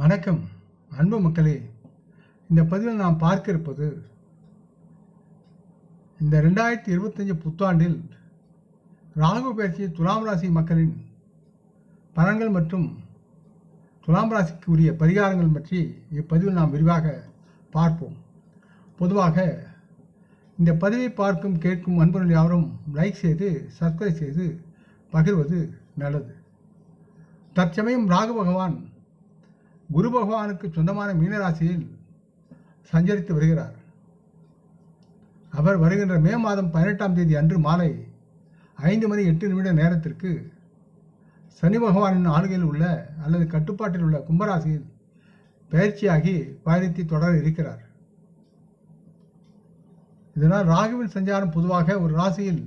வணக்கம் அன்பு மக்களே. இந்த பதிவில் நாம் பார்க்க இருப்பது இந்த ரெண்டாயிரத்தி இருபத்தஞ்சி புத்தாண்டில் ராகு பயிற்சி துலாம் ராசி மக்களின் பலன்கள் மற்றும் துலாம் ராசிக்கு உரிய பரிகாரங்கள் பற்றி இப்பதிவில் நாம் விரிவாக பார்ப்போம். பொதுவாக இந்த பதிவை பார்க்கும் கேட்கும் அன்பர்கள் யாவரும் லைக் செய்து சப்ஸ்கிரைப் செய்து பகிர்வது நல்லது. தற்சமயம் ராகு பகவான் குரு பகவானுக்கு சொந்தமான மீனராசியில் சஞ்சரித்து வருகிறார். அவர் வருகின்ற மே மாதம் பதினெட்டாம் தேதி அன்று மாலை ஐந்து மணி எட்டு நிமிட நேரத்திற்கு சனி பகவானின் ஆளுகையில் உள்ள அல்லது கட்டுப்பாட்டில் உள்ள கும்பராசியில் பயிற்சியாகி பயணித்து தொடர இருக்கிறார். இதனால் ராகுவின் சஞ்சாரம் பொதுவாக ஒரு ராசியில்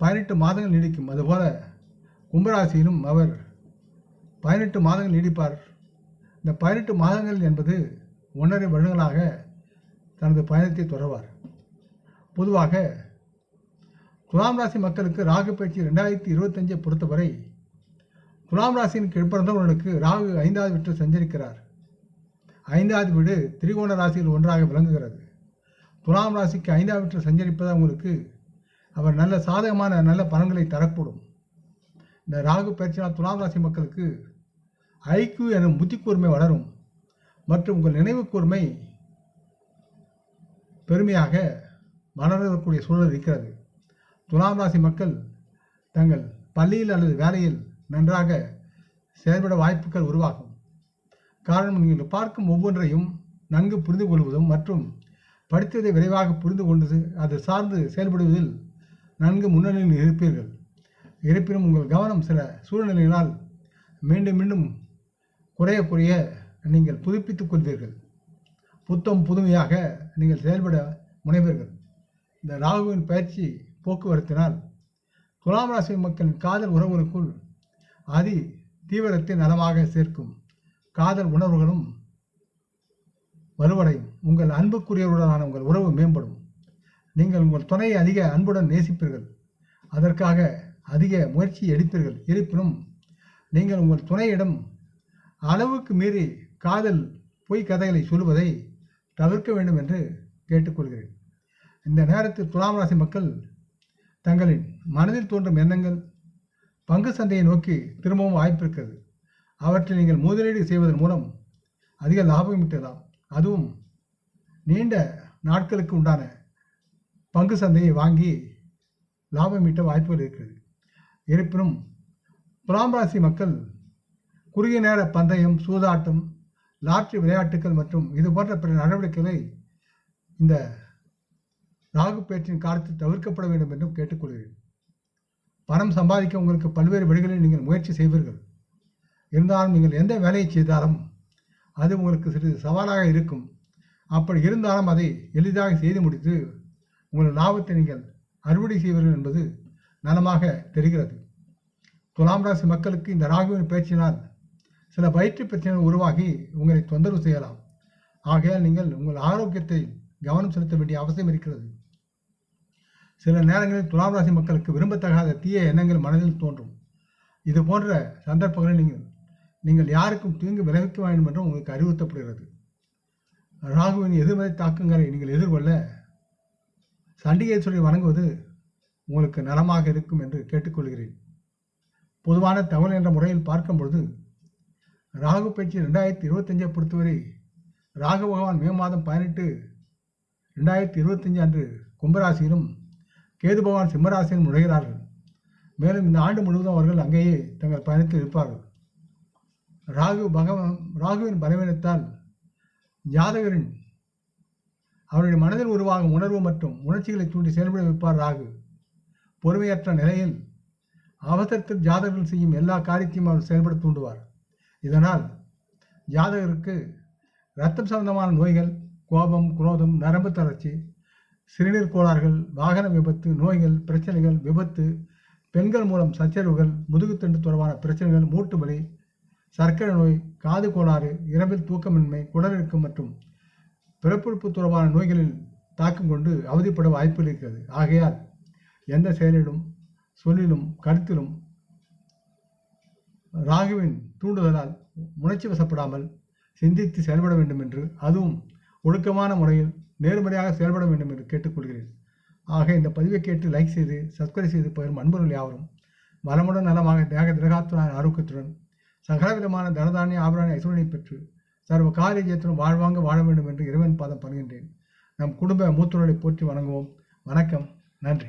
பதினெட்டு மாதங்கள் நீடிக்கும். அதுபோல கும்பராசியிலும் அவர் பதினெட்டு மாதங்கள் நீடிப்பார். இந்த பதினெட்டு மாதங்கள் என்பது ஒன்றரை வருடங்களாக தனது பயணத்தை தொடர்வார். பொதுவாக துலாம் ராசி மக்களுக்கு ராகு பயிற்சி ரெண்டாயிரத்தி இருபத்தஞ்சை பொறுத்தவரை துலாம் ராசியின் பிறந்தவர்களுக்கு ராகு ஐந்தாவது வீட்டில் சஞ்சரிக்கிறார். ஐந்தாவது வீடு திரிகோண ராசியில் ஒன்றாக விளங்குகிறது. துலாம் ராசிக்கு ஐந்தாவது வீட்டில் சஞ்சரிப்பது அவங்களுக்கு அவர் நல்ல சாதகமான நல்ல பலன்களை தரக்கூடும். இந்த ராகு பயிற்சினால் துலாம் ராசி மக்களுக்கு ஐக்கியூ எனும் புத்திக்கூர்மை வளரும். மற்றும் உங்கள் நினைவு கூர்மை பெருமையாக வளரக்கூடிய சூழல் இருக்கிறது. துலாம் ராசி மக்கள் தங்கள் பள்ளியில் அல்லது வேலையில் நன்றாக செயல்பட வாய்ப்புகள் உருவாகும். காரணம் நீங்கள் பார்க்கும் ஒவ்வொன்றையும் நன்கு புரிந்து கொள்வதும் மற்றும் படித்ததை விரைவாக புரிந்து கொண்டு அது சார்ந்து செயல்படுவதில் நன்கு முன்னணியில் இருப்பீர்கள். இருப்பினும் உங்கள் கவனம் சில சூழ்நிலைகளால் மீண்டும் மீண்டும் குறைய குறைய நீங்கள் புதுப்பித்துக் கொள்வீர்கள். புத்தம் புதுமையாக நீங்கள் செயல்பட முனைவீர்கள். இந்த ராகுவின் பயிற்சி போக்குவரத்தினால் துலாம் ராசி மக்களின் காதல் உறவுகளுக்குள் அதி தீவிரத்தை நலமாக சேர்க்கும். காதல் உணர்வுகளும் வலுவடையும். உங்கள் அன்புக்குரியவருடனான உங்கள் உறவு மேம்படும். நீங்கள் உங்கள் துணையை அதிக அன்புடன் நேசிப்பீர்கள். அதற்காக அதிக முயற்சி எடுப்பீர்கள். இருப்பினும் நீங்கள் உங்கள் துணையிடம் அளவுக்கு மீறி காதல் பொய் கதைகளை சொல்வதை தவிர்க்க வேண்டும் என்று கேட்டுக்கொள்கிறேன். இந்த நேரத்தில் துலாம் ராசி மக்கள் தங்களின் மனதில் தோன்றும் எண்ணங்கள் பங்கு சந்தையை நோக்கி திரும்பவும் வாய்ப்பிருக்கிறது அவற்றை நீங்கள் முதலீடு செய்வதன் மூலம் அதிக லாபம் ஈட்டலாம். அதுவும் நீண்ட நாட்களுக்கு உண்டான பங்கு சந்தையை வாங்கி லாபம் ஈட்ட வாய்ப்புகள் இருக்கிறது. இருப்பினும் துலாம் ராசி மக்கள் குறுகிய நேர பந்தயம் சூதாட்டம் லாட்ரி விளையாட்டுகள் மற்றும் இது போன்ற பிற நடவடிக்கைகளை இந்த ராகு பேச்சின் காலத்தில் தவிர்க்கப்பட வேண்டும் என்றும் கேட்டுக்கொள்கிறேன். பணம் சம்பாதிக்க உங்களுக்கு பல்வேறு வழிகளில் நீங்கள் முயற்சி செய்வீர்கள். இருந்தாலும் நீங்கள் எந்த வேலையை செய்தாலும் அது உங்களுக்கு சிறிது சவாலாக இருக்கும். அப்படி இருந்தாலும் அதை எளிதாக செய்து முடித்து உங்கள் லாபத்தை நீங்கள் அறுவடை செய்வீர்கள் என்பது நலமாக தெரிகிறது. துலாம் ராசி மக்களுக்கு இந்த ராகுவின் பேச்சினால் சில வயிற்று பிரச்சனைகள் உருவாகி உங்களை தொந்தரவு செய்யலாம். ஆகையால் நீங்கள் உங்கள் ஆரோக்கியத்தை கவனம் செலுத்த வேண்டிய அவசியம் இருக்கிறது. சில நேரங்களில் துலாம் ராசி மக்களுக்கு விரும்பத்தகாத தீய எண்ணங்கள் மனதில் தோன்றும். இது போன்ற சந்தர்ப்பங்களில் நீங்கள் நீங்கள் யாருக்கும் தீங்கு விளைவிக்க வேண்டும் என்றும் உங்களுக்கு அறிவுறுத்தப்படுகிறது. ராகுவின் எதிர்மறை தாக்கங்களை நீங்கள் எதிர்கொள்ள சண்டிகேஸ்வரி வணங்குவது உங்களுக்கு நலமாக இருக்கும் என்று கேட்டுக்கொள்கிறேன். பொதுவான தகவல் என்ற முறையில் பார்க்கும் பொழுது ராகு பயிற்சி ரெண்டாயிரத்தி இருபத்தஞ்சை பொறுத்தவரை ராகு பகவான் மே மாதம் பதினெட்டு ரெண்டாயிரத்தி இருபத்தஞ்சு அன்று கும்பராசியிலும் கேது பகவான் சிம்மராசியிலும் நுழைகிறார்கள். மேலும் இந்த ஆண்டு முழுவதும் அவர்கள் அங்கேயே தங்கள் பயணத்தில் இருப்பார்கள். ராகு பகவான் ராகுவின் பலவீனத்தால் ஜாதகரின் அவருடைய மனதில் உருவாகும் உணர்வு மற்றும் உணர்ச்சிகளை தூண்டி செயல்பட வைப்பார் ராகு. பொறுமையற்ற நிலையில் அவசரத்தில் ஜாதகர்கள் செய்யும் எல்லா காரியத்தையும் அவர் செயல்பட தூண்டுவார். இதனால் ஜாதகருக்கு இரத்தம் சம்பந்தமான நோய்கள் கோபம் குரோதம் நரம்பு தளர்ச்சி சிறுநீர் கோளாறுகள் வாகன விபத்து நோய்கள் பிரச்சனைகள் விபத்து பெண்கள் மூலம் சச்சரவுகள் முதுகுத்தண்டு தொடர்பான பிரச்சனைகள் மூட்டு வலி சர்க்கரை நோய் காது கோளாறு இரவில் தூக்கமின்மை குடலிறக்கம் மற்றும் பிறப்புறுப்பு தொடர்பான நோய்களில் தாக்கம் கொண்டு அவதிப்பட வாய்ப்பு இருக்கிறது. ஆகையால் எந்த செயலிலும் சொல்லிலும் கருத்திலும் ராகுவின் தூண்டுதலால் உணர்ச்சி வசப்படாமல் சிந்தித்து செயல்பட வேண்டும் என்று அதுவும் ஒழுக்கமான முறையில் நேர்மறையாக செயல்பட வேண்டும் என்று கேட்டுக்கொள்கிறேன். ஆக இந்த பதிவை கேட்டு லைக் செய்து சப்ஸ்கிரைப் செய்து பகிரும் அன்பர்கள் யாவரும் வளமுடன் நலமாக தேக திரகாத்துடன் ஆரோக்கியத்துடன் சகலவிதமான தனதானிய ஆபராணி ஐஸ்வரனை பெற்று சர்வ காரிய ஜெயத்துடன் வாழ்வாங்க வாழ வேண்டும் என்று இறைவன் பாதம் பணிகின்றேன். நம் குடும்ப மூத்தோரை போற்றி வணங்குவோம். வணக்கம். நன்றி.